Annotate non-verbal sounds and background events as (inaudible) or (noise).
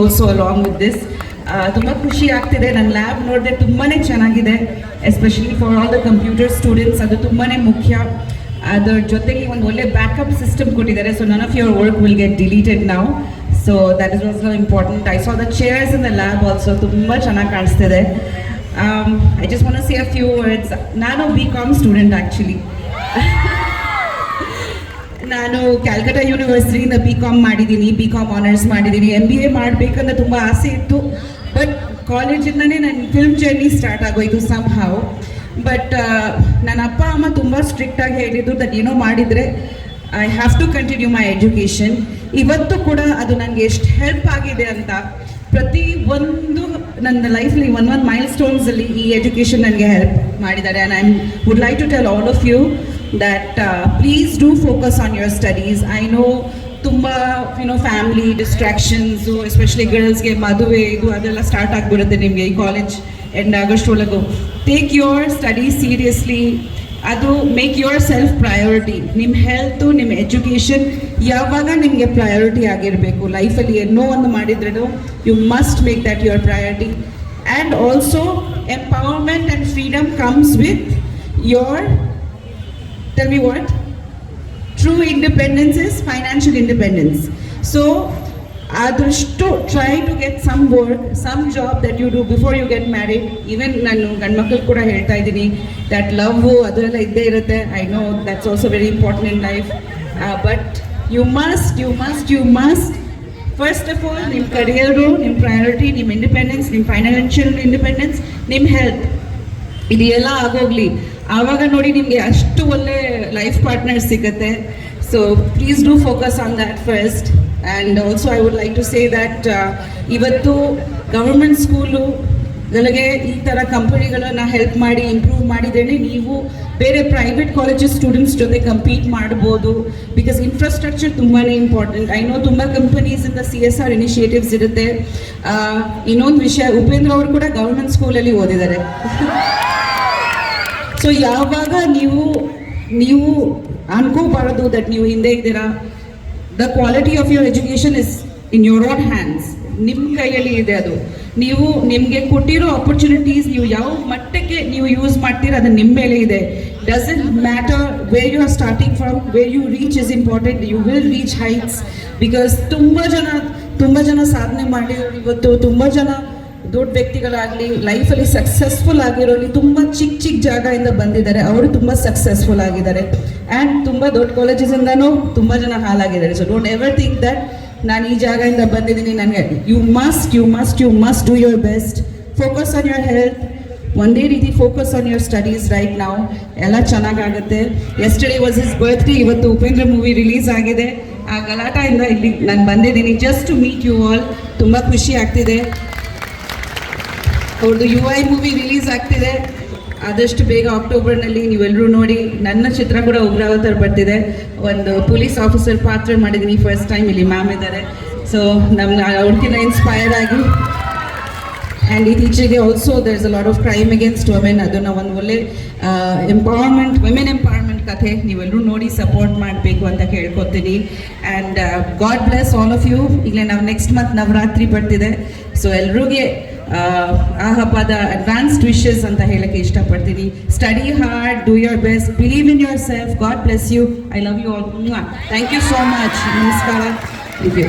Also along with this ತುಂಬ ಖುಷಿ ಆಗ್ತಿದೆ. ನನ್ನ ಲ್ಯಾಬ್ ನೋಡಿದ್ರೆ ತುಂಬಾ ಚೆನ್ನಾಗಿದೆ especially for all the computer students ಅದು ತುಂಬಾ ಮುಖ್ಯ. ಅದರ ಜೊತೆಗೆ ಒಂದು ಒಳ್ಳೆ ಬ್ಯಾಕಪ್ ಸಿಸ್ಟಮ್ ಕೊಟ್ಟಿದ್ದಾರೆ. So none of your work will get deleted ನಾವು so that is also important I saw the chairs in the lab also ತುಂಬ ಚೆನ್ನಾಗಿ ಕಾಣಿಸ್ತಿದೆ. I just want see a few words ನಾನು ಬಿ ಕಾಮ್ ಸ್ಟೂಡೆಂಟ್ ಆ್ಯಕ್ಚುಲಿ ನಾನು Calcutta ಯೂನಿವರ್ಸಿಟಿಯಿಂದ B com ಮಾಡಿದ್ದೀನಿ B com honours ಮಾಡಿದ್ದೀನಿ M B A ಮಾಡಬೇಕಂತ ತುಂಬ ಆಸೆ ಇತ್ತು. ಬಟ್ ಕಾಲೇಜಿಂದನೇ ನನ್ನ ಫಿಲ್ಮ್ ಜರ್ನಿ ಸ್ಟಾರ್ಟ್ ಆಗೋಯ್ತು ಸಮ್ ಹಾವ್ ಬಟ್ ನನ್ನ ಅಪ್ಪ, ಅಮ್ಮ ತುಂಬ ಸ್ಟ್ರಿಕ್ಟಾಗಿ ಹೇಳಿದ್ರು ದಟ್ ಏನೋ ಮಾಡಿದರೆ I have to continue my education ಇವತ್ತು ಕೂಡ ಅದು ನನಗೆ ಎಷ್ಟು ಹೆಲ್ಪ್ ಆಗಿದೆ ಅಂತ ಪ್ರತಿ ಒಂದು ನನ್ನ ಲೈಫ್ಲಿ ಒನ್ ಒನ್ ಮೈಲ್ ಸ್ಟೋನ್ಸಲ್ಲಿ ಈ ಎಜುಕೇಷನ್ ನನಗೆ ಹೆಲ್ಪ್ ಮಾಡಿದ್ದಾರೆ. And I would like to tell all of you that uh, please do focus on your studies. I know ತುಂಬ you know family distractions especially ಗರ್ಲ್ಸ್ಗೆ ಮದುವೆ ಇದು ಅದೆಲ್ಲ ಸ್ಟಾರ್ಟ್ ಆಗಿಬಿಡುತ್ತೆ ನಿಮಗೆ ಈ ಕಾಲೇಜ್ ಎಂಡ್ ಆಗಸ್ಟ್ ಒಳಗು. ಟೇಕ್ ಯುವರ್ ಸ್ಟಡಿ ಸೀರಿಯಸ್ಲಿ ಅದು ಮೇಕ್ ಯುವರ್ ಸೆಲ್ಫ್ ಪ್ರಯಾರಿಟಿ ನಿಮ್ಮ ಹೆಲ್ತು ನಿಮ್ಮ ಎಜುಕೇಷನ್ ಯಾವಾಗ ನಿಮಗೆ ಪ್ರಯಾರಿಟಿ ಆಗಿರಬೇಕು. ಲೈಫಲ್ಲಿ ಏನೋ ಒಂದು ಮಾಡಿದ್ರೂ you must make that your priority and also empowerment and freedom comes with your tell me what? True independence is financial independence. So ಆದಷ್ಟು try to get some work some job that you do before you get married even ನಾನು ಗಂಡು ಮಕ್ಕಳು ಕೂಡ ಹೇಳ್ತಾ ಇದ್ದೀನಿ that love ಅದೆಲ್ಲ ಇದ್ದೇ ಇರುತ್ತೆ. I know that's also very important in life but you must you must you must first of all ನಿಮ್ಮ ಕರಿಯರು ನಿಮ್ಮ ಪ್ರಯಾರಿಟಿ ನಿಮ್ಮ ಇಂಡಿಪೆಂಡೆನ್ಸ್ ನಿಮ್ಮ ಫೈನಾನ್ಷಿಯಲ್ ಇಂಡಿಪೆಂಡೆನ್ಸ್ ನಿಮ್ಮ ಹೆಲ್ತ್ ಇದೆಲ್ಲ ಆಗೋಗ್ಲಿ. ಆವಾಗ ನೋಡಿ ನಿಮಗೆ ಅಷ್ಟು ಒಳ್ಳೆ ಲೈಫ್ ಪಾರ್ಟ್ನರ್ ಸಿಗುತ್ತೆ. So please do focus on that first and also I would like to say that ಇವತ್ತು ಗವರ್ಮೆಂಟ್ ಸ್ಕೂಲು ನನಗೆ ಈ ಥರ ಕಂಪನಿಗಳನ್ನ ಹೆಲ್ಪ್ ಮಾಡಿ ಇಂಪ್ರೂವ್ ಮಾಡಿದ್ದೇನೆ. ನೀವು ಬೇರೆ ಪ್ರೈವೇಟ್ ಕಾಲೇಜಸ್ ಸ್ಟೂಡೆಂಟ್ಸ್ ಜೊತೆ ಕಂಪೀಟ್ ಮಾಡ್ಬೋದು. ಬಿಕಾಸ್ ಇನ್ಫ್ರಾಸ್ಟ್ರಕ್ಚರ್ ತುಂಬಾ ಇಂಪಾರ್ಟೆಂಟ್ ಐ ನೋ ತುಂಬ ಕಂಪನೀಸಿಂದ ಸಿ ಎಸ್ ಆರ್ ಇನಿಷಿಯೇಟಿವ್ಸ್ ಇರುತ್ತೆ. ಇನ್ನೊಂದು ವಿಷಯ, ಉಪೇಂದ್ರ ಅವರು ಕೂಡ ಗೌರ್ಮೆಂಟ್ ಸ್ಕೂಲಲ್ಲಿ ಓದಿದ್ದಾರೆ. (laughs) ಸೊ ಯಾವಾಗ ನೀವು ನೀವು ಅನ್ಕೋಬಾರದು ದಟ್ ನೀವು ಹಿಂದೆ ಇದ್ದೀರಾ. The quality of your education is in your own hands ನಿಮ್ಮ ಕೈಯಲ್ಲಿ ಇದೆ ಅದು. ನೀವು ನಿಮಗೆ ಕೊಟ್ಟಿರೋ ಅಪರ್ಚುನಿಟೀಸ್ ನೀವು ಯಾವ ಮಟ್ಟಕ್ಕೆ ನೀವು ಯೂಸ್ ಮಾಡ್ತೀರ ಅದು ನಿಮ್ಮ ಮೇಲೆ ಇದೆ. Doesn't matter where you are starting from where you reach is important you will reach heights because ತುಂಬ ಜನ ತುಂಬ ಜನ ಸಾಧನೆ ಮಾಡಿದ್ರು ಇವತ್ತು. ತುಂಬ ಜನ ದೊಡ್ಡ ವ್ಯಕ್ತಿಗಳಾಗಲಿ ಲೈಫಲ್ಲಿ ಸಕ್ಸಸ್ಫುಲ್ ಆಗಿರೋಲಿ ತುಂಬ ಚಿಕ್ಕ ಚಿಕ್ಕ ಜಾಗದಿಂದ ಬಂದಿದ್ದಾರೆ. ಅವರು ತುಂಬ ಸಕ್ಸಸ್ಫುಲ್ ಆಗಿದ್ದಾರೆ. ಆ್ಯಂಡ್ ತುಂಬ ದೊಡ್ಡ ಕಾಲೇಜಸಿಂದನೂ ತುಂಬ ಜನ ಹಾಲಾಗಿದ್ದಾರೆ so don't ever think that ನಾನು ಈ ಜಾಗದಿಂದ ಬಂದಿದ್ದೀನಿ. ನನಗೆ you must you must you must do your best focus on your health ಒಂದೇ ರೀತಿ focus on your studies right ನಾವು ಎಲ್ಲ ಚೆನ್ನಾಗಾಗುತ್ತೆ. ಎಸ್ಟರ್ಡೇ ವಾಸ್ ಬರ್ತ್ ಬರ್ತ್ಡೇ ಇವತ್ತು ಉಪೇಂದ್ರ ಮೂವಿ ರಿಲೀಸ್ ಆಗಿದೆ. ಆ ಗಲಾಟೆಯಿಂದ ಇಲ್ಲಿ ನಾನು ಬಂದಿದ್ದೀನಿ. Just to meet you all ತುಂಬ ಖುಷಿ ಆಗ್ತಿದೆ. ಅವ್ರದ್ದು ಯು ಐ ಮೂವಿ ರಿಲೀಸ್ ಆಗ್ತಿದೆ. ಆದಷ್ಟು ಬೇಗ ಅಕ್ಟೋಬರ್ನಲ್ಲಿ ನೀವೆಲ್ಲರೂ ನೋಡಿ. ನನ್ನ ಚಿತ್ರ ಕೂಡ ಉಗ್ರಾವತಾರ ಬರ್ತಿದೆ. ಒಂದು ಪೊಲೀಸ್ ಆಫೀಸರ್ ಪಾತ್ರ ಮಾಡಿದ್ದೀನಿ ಫಸ್ಟ್ ಟೈಮ್ ಇಲ್ಲಿ ಮ್ಯಾಮ್ ಇದ್ದಾರೆ. ಸೊ ನಮ್ಗೆ ಅವ್ರಿಗಿಂತ ಇನ್ಸ್ಪೈರ್ ಆಗಿ. ಆ್ಯಂಡ್ ಇತ್ತೀಚೆಗೆ also there is a lot of crime against women ಅದನ್ನು ಒಂದು ಒಳ್ಳೆ ಎಂಪವರ್ಮೆಂಟ್ ವುಮೆನ್ ಎಂಪವರ್ಮೆಂಟ್ ಕಥೆ ನೀವೆಲ್ಲರೂ ನೋಡಿ ಸಪೋರ್ಟ್ ಮಾಡಬೇಕು ಅಂತ ಕೇಳ್ಕೊತೀನಿ. And God bless all of you ಈಗಲೇ ನಾವು ನೆಕ್ಸ್ಟ್ ಮಂತ್ ನವರಾತ್ರಿ ಬರ್ತಿದೆ. ಸೊ ಎಲ್ರಿಗೂ ಆ ಹಬ್ಬದ ಅಡ್ವಾನ್ಸ್ಡ್ ವಿಶಸ್ ಅಂತ ಹೇಳಕ್ಕೆ ಇಷ್ಟಪಡ್ತೀನಿ. Study hard do your best believe in yourself God bless you I love you all thank you so much ನಮಸ್ಕಾರ. Thank you